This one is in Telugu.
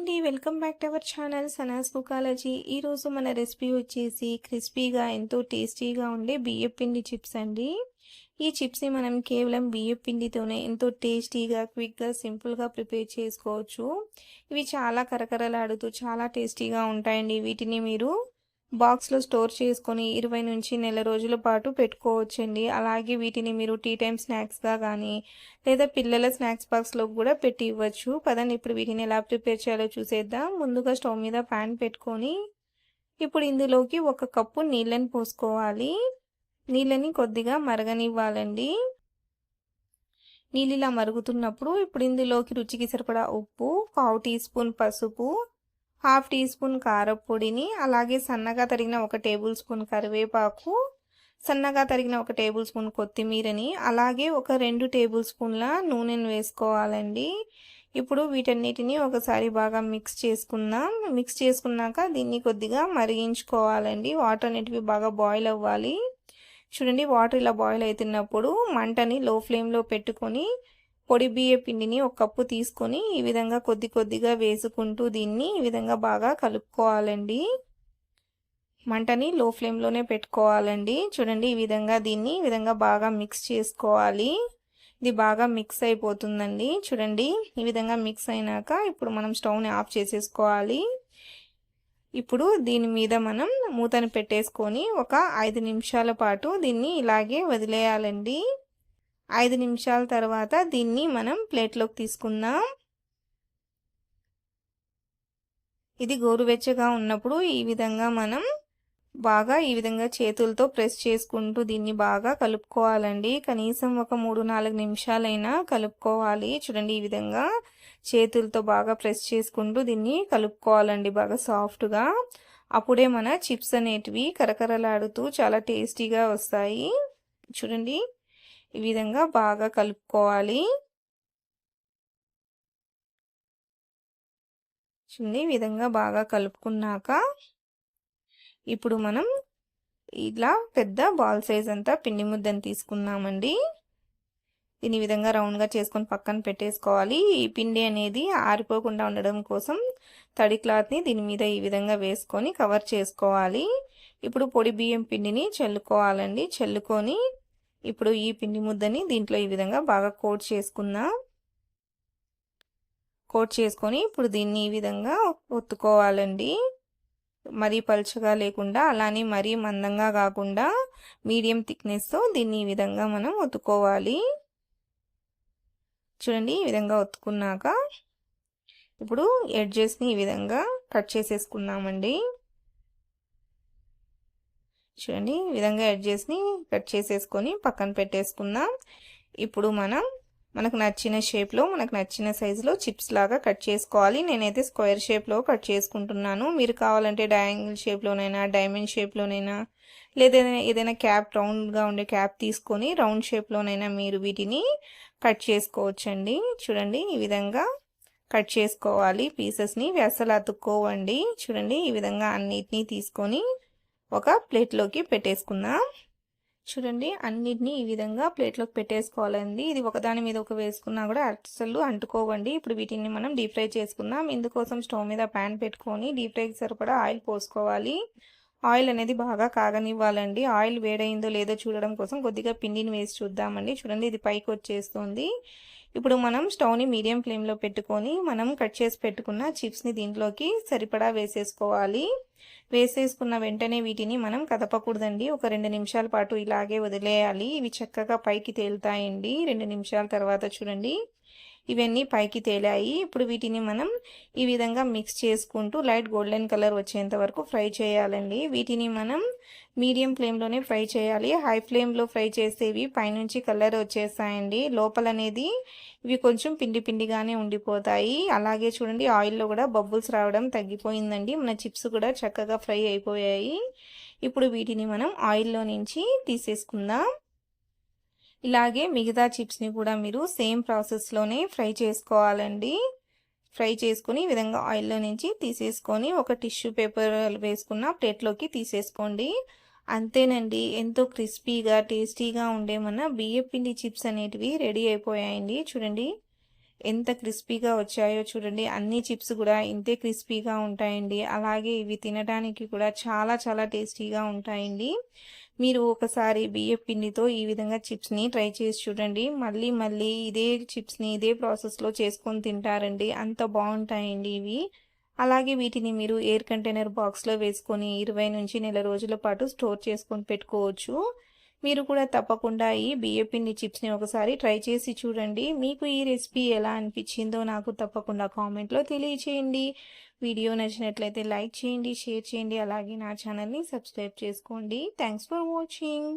అండి. Welcome back to our channel Sana's కుకాలజీ ఈరోజు మన రెసిపీ వచ్చేసి క్రిస్పీగా ఎంతో టేస్టీగా ఉండే బియ్యం పిండి చిప్స్ అండి. ఈ చిప్స్ని మనం కేవలం బియ్యం పిండితోనే ఎంతో టేస్టీగా క్విక్గా సింపుల్గా ప్రిపేర్ చేసుకోవచ్చు. ఇవి చాలా కరకరలాడుతూ చాలా టేస్టీగా ఉంటాయండి వీటిని మీరు. బాక్స్లో స్టోర్ చేసుకొని ఇరవై నుంచి నెల రోజుల పాటు పెట్టుకోవచ్చండి. అలాగే వీటిని మీరు టీ టైం స్నాక్స్గా కానీ లేదా పిల్లల స్నాక్స్ బాక్స్లో కూడా పెట్టి ఇవ్వచ్చు. పదండి ఇప్పుడు వీటిని ఎలా ప్రిపేర్ చేయాలో చూసేద్దాం. ముందుగా స్టవ్ మీద ప్యాన్ పెట్టుకొని ఇప్పుడు ఇందులోకి ఒక కప్పు నీళ్ళని పోసుకోవాలి. నీళ్ళని కొద్దిగా మరగనివ్వాలండి. నీళ్ళు ఇలా మరుగుతున్నప్పుడు ఇప్పుడు ఇందులోకి రుచికి సరిపడా ఉప్పు పావు టీ స్పూన్ పసుపు హాఫ్ టీ స్పూన్ కారపొడిని అలాగే సన్నగా తరిగిన ఒక టేబుల్ స్పూన్ కరివేపాకు సన్నగా తరిగిన ఒక టేబుల్ స్పూన్ కొత్తిమీరని అలాగే ఒక రెండు టేబుల్ స్పూన్ల నూనెను వేసుకోవాలండి. ఇప్పుడు వీటన్నిటిని ఒకసారి బాగా మిక్స్ చేసుకుందాం. మిక్స్ చేసుకున్నాక దీన్ని కొద్దిగా మరిగించుకోవాలండి. వాటర్ అనేటివి బాగా బాయిల్ అవ్వాలి. చూడండి వాటర్ ఇలా బాయిల్ అవుతున్నప్పుడు మంటని లో ఫ్లేమ్లో పెట్టుకొని పొడి బియ్య పిండిని ఒక కప్పు తీసుకొని ఈ విధంగా కొద్ది కొద్దిగా వేసుకుంటూ దీన్ని ఈ విధంగా బాగా కలుపుకోవాలండి. మంటని లో ఫ్లేమ్లోనే పెట్టుకోవాలండి. చూడండి ఈ విధంగా దీన్ని ఈ విధంగా బాగా మిక్స్ చేసుకోవాలి. ఇది బాగా మిక్స్ అయిపోతుందండి. చూడండి ఈ విధంగా మిక్స్ అయినాక ఇప్పుడు మనం స్టవ్ని ఆఫ్ చేసేసుకోవాలి. ఇప్పుడు దీని మీద మనం మూతను పెట్టేసుకొని ఒక ఐదు నిమిషాల పాటు దీన్ని ఇలాగే వదిలేయాలండి. ఐదు నిమిషాల తర్వాత దీన్ని మనం ప్లేట్లోకి తీసుకుందాం. ఇది గోరువెచ్చగా ఉన్నప్పుడు ఈ విధంగా మనం బాగా ఈ విధంగా చేతులతో ప్రెస్ చేసుకుంటూ దీన్ని బాగా కలుపుకోవాలండి. కనీసం ఒక మూడు నాలుగు నిమిషాలైనా కలుపుకోవాలి. చూడండి ఈ విధంగా చేతులతో బాగా ప్రెస్ చేసుకుంటూ దీన్ని కలుపుకోవాలండి బాగా సాఫ్ట్గా. అప్పుడే మన చిప్స్ అనేటివి కరకరలాడుతూ చాలా టేస్టీగా వస్తాయి. చూడండి ఈ విధంగా బాగా కలుపుకోవాలి. ఈ విధంగా బాగా కలుపుకున్నాక ఇప్పుడు మనం ఇలా పెద్ద బాల్ సైజ్ అంతా పిండి ముద్దని తీసుకున్నామండి దీని విధంగా రౌండ్గా చేసుకొని పక్కన పెట్టేసుకోవాలి. ఈ పిండి అనేది ఆరిపోకుండా ఉండడం కోసం తడి క్లాత్ని దీని మీద ఈ విధంగా వేసుకొని కవర్ చేసుకోవాలి. ఇప్పుడు పొడి బియ్యం పిండిని చల్లుకోవాలండి. చల్లుకొని ఇప్పుడు ఈ పిండి ముద్దని దీంట్లో ఈ విధంగా బాగా కోట్ చేసుకుందాం. కోట్ చేసుకొని ఇప్పుడు దీన్ని ఈ విధంగా ఒత్తుకోవాలండి. మరీ పలుచగా లేకుండా అలానే మరీ మందంగా కాకుండా మీడియం థిక్నెస్తో దీన్ని ఈ విధంగా మనం ఒత్తుకోవాలి. చూడండి ఈ విధంగా ఒత్తుకున్నాక ఇప్పుడు ఎడ్జెస్ని ఈ విధంగా కట్ చేసేసుకున్నామండి చూడండి ఈ విధంగా ఎడ్జెస్ని కట్ చేసేసుకొని పక్కన పెట్టేసుకుందాం. ఇప్పుడు మనం మనకు నచ్చిన షేప్లో మనకు నచ్చిన సైజులో చిప్స్ లాగా కట్ చేసుకోవాలి. నేనైతే స్క్వేర్ షేప్లో కట్ చేసుకుంటున్నాను. మీరు కావాలంటే డయాంగిల్ షేప్లోనైనా డైమండ్ షేప్లోనైనా లేదా ఏదైనా క్యాప్ రౌండ్గా ఉండే క్యాప్ తీసుకొని రౌండ్ షేప్లోనైనా మీరు వీటిని కట్ చేసుకోవచ్చండి. చూడండి ఈ విధంగా కట్ చేసుకోవాలి. పీసెస్ని వెసలు అతుక్కోవండి చూడండి ఈ విధంగా అన్నిటినీ తీసుకొని ఒక ప్లేట్లోకి పెట్టేసుకుందాం. చూడండి అన్నిటినీ ఈ విధంగా ప్లేట్లోకి పెట్టేసుకోవాలండి. ఇది ఒకదాని మీద ఒక వేసుకున్నా కూడా అసలు అంటుకోవండి. ఇప్పుడు వీటిని మనం డీప్ ఫ్రై చేసుకుందాం. ఇందుకోసం స్టవ్ మీద ప్యాన్ పెట్టుకొని డీప్ ఫ్రైకి సరిపడా ఆయిల్ పోసుకోవాలి. ఆయిల్ అనేది బాగా కాగనివ్వాలండి. ఆయిల్ వేడైందో లేదో చూడడం కోసం కొద్దిగా పిండిని వేసి చూద్దామండి. చూడండి ఇది పైకి వచ్చేస్తుంది. ఇప్పుడు మనం స్టవ్ని మీడియం ఫ్లేమ్లో పెట్టుకొని మనం కట్ చేసి పెట్టుకున్న చిప్స్ని దీంట్లోకి సరిపడా వేసేసుకోవాలి. వేసేసుకున్న వెంటనే వీటిని మనం కదపకూడదండి. ఒక రెండు నిమిషాల పాటు ఇలాగే వదిలేయాలి. ఇవి చక్కగా పైకి తేలుతాయండి. రెండు నిమిషాల తర్వాత చూడండి. ఇవన్నీ పైకి తేలాయి. ఇప్పుడు వీటిని మనం ఈ విధంగా మిక్స్ చేసుకుంటూ లైట్ గోల్డెన్ కలర్ వచ్చేంత వరకు ఫ్రై చేయాలండి. వీటిని మనం మీడియం ఫ్లేమ్లోనే ఫ్రై చేయాలి. హై ఫ్లేమ్లో ఫ్రై చేసేవి పైనుంచి కలర్ వచ్చేస్తాయండి. లోపల అనేది ఇవి కొంచెం పిండి పిండిగానే ఉండిపోతాయి. అలాగే చూడండి ఆయిల్లో కూడా బబుల్స్ రావడం తగ్గిపోయిందండి. మన చిప్స్ కూడా చక్కగా ఫ్రై అయిపోయాయి. ఇప్పుడు వీటిని మనం ఆయిల్లో నుంచి తీసేసుకుందాం. ఇలాగే మిగతా చిప్స్ని కూడా మీరు సేమ్ ప్రాసెస్లోనే ఫ్రై చేసుకోవాలండి. ఫ్రై చేసుకుని ఈ విధంగా ఆయిల్లో నుంచి తీసేసుకొని ఒక టిష్యూ పేపర్ వేసుకున్న ప్లేట్లోకి తీసేసుకోండి. అంతేనండి ఎంతో క్రిస్పీగా టేస్టీగా ఉండే మన బియ్య పిండి చిప్స్ అనేటివి రెడీ అయిపోయాయండి. చూడండి. ఎంత క్రిస్పీగా వచ్చాయో చూడండి. అన్ని చిప్స్ కూడా ఇంతే క్రిస్పీగా ఉంటాయండి. అలాగే ఇవి తినడానికి కూడా చాలా చాలా టేస్టీగా ఉంటాయండి. మీరు ఒకసారి బియ్య పిండితో ఈ విధంగా చిప్స్ని ట్రై చేసి చూడండి. మళ్ళీ మళ్ళీ ఇదే చిప్స్ని ఇదే ప్రాసెస్లో చేసుకొని తింటారండి. అంత బాగుంటాయండి ఇవి. అలాగే వీటిని మీరు ఎయిర్ కంటైనర్ బాక్స్లో వేసుకొని ఇరవై నుంచి నెల రోజుల పాటు స్టోర్ చేసుకొని పెట్టుకోవచ్చు. మీరు కూడా తప్పకుండా ఈ బియ్యపిండి చిప్స్ని ఒకసారి ట్రై చేసి చూడండి. మీకు ఈ రెసిపీ ఎలా అనిపించిందో నాకు తప్పకుండా కామెంట్లో తెలియచేయండి. వీడియో నచ్చినట్లయితే లైక్ చేయండి షేర్ చేయండి అలాగే నా ఛానల్ని సబ్స్క్రైబ్ చేసుకోండి. Thanks for watching